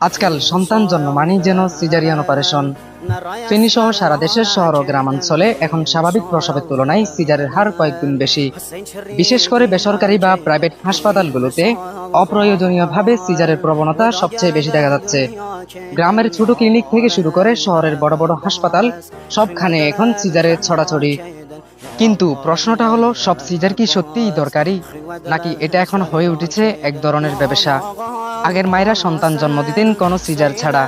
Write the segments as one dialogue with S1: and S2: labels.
S1: আজকাল সন্তান জন্ম মানেই যেন সিজারিয়ান অপারেশন ফেনী সহ সারা দেশের শহর ও গ্রামাঞ্চলে এখন স্বাভাবিক প্রসবের তুলনায় সিজারের হার কয়েকগুণ বেশি। বিশেষ করে বেসরকারি বা প্রাইভেট হাসপাতালগুলোতে অপ্রয়োজনীয়ভাবে সিজারের প্রবণতা সবচেয়ে বেশি দেখা যাচ্ছে। গ্রামের ছোট ক্লিনিক থেকে শুরু করে শহরের বড় বড় হাসপাতাল সবখানে এখন সিজারের ছড়াছড়ি। কিন্তু প্রশ্নটা হলো, সব সিজার কি সত্যিই দরকারি? নাকি এটা এখন হয়ে উঠেছে এক ধরনের ব্যবসা? আগের মায়েরা সন্তান জন্ম দিতেন কোনো সিজার ছাড়া।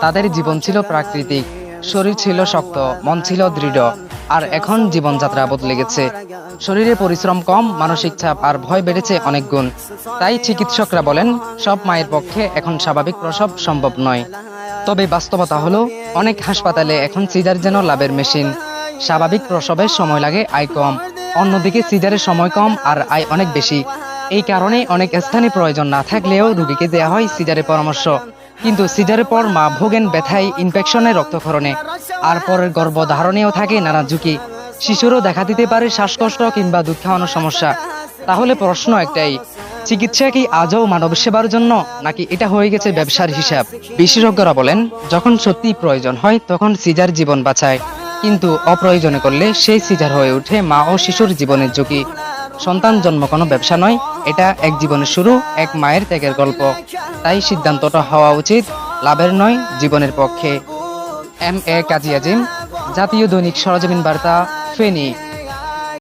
S1: তাদের জীবন ছিল প্রাকৃতিক। শরীর ছিল শক্ত, মন ছিল দৃঢ়, আর এখন জীবনযাত্রা বদলে গেছে। শরীরে পরিশ্রম কম, মানসিক চাপ আর ভয় বেড়েছে অনেক গুণ। তাই চিকিৎসকরা বলেন, সব মায়ের পক্ষে এখন স্বাভাবিক প্রসব সম্ভব নয়। তবে বাস্তবতা হলো, অনেক হাসপাতালে এখন সিজার যেন লাভের মেশিন। স্বাভাবিক প্রসবের সময় লাগে আয় কম, অন্যদিকে সিজারের সময় কম আর আয় অনেক বেশি। এই কারণে অনেক স্থানে প্রয়োজন না থাকলেও রোগীকে দেওয়া হয় সিজারের পরামর্শ। কিন্তু সিজারের পর মা ভোগেন ব্যথায়, ইনফেকশনে রক্তক্ষরণে। আর পরের গর্ভধারণেও থাকে নানা ঝুঁকি। শিশুরও দেখা দিতে পারে শ্বাসকষ্ট কিংবা দুধ খাওয়ানোর সমস্যা। তাহলে প্রশ্ন একটাই, চিকিৎসা কি আজও মানব সেবার জন্য, নাকি এটা হয়ে গেছে ব্যবসার হিসাব? বিশেষজ্ঞরা বলেন, যখন সত্যি প্রয়োজন হয়, তখন সিজার জীবন বাঁচায়। কিন্তু অপ্রয়োজনে করলে সেই সিজার হয়ে ওঠে মা ও শিশুর জীবনের ঝুঁকি। সন্তান জন্ম কোনো ব্যবসা নয় এটা এক জীবনের শুরু, এক মায়ের ত্যাগের গল্প। তাই সিদ্ধান্তটা হওয়া উচিত, লাভের নয়, জীবনের পক্ষে। এম এ কাজী আজিম, জাতীয় দৈনিক সরজমিন বার্তা, ফেনী।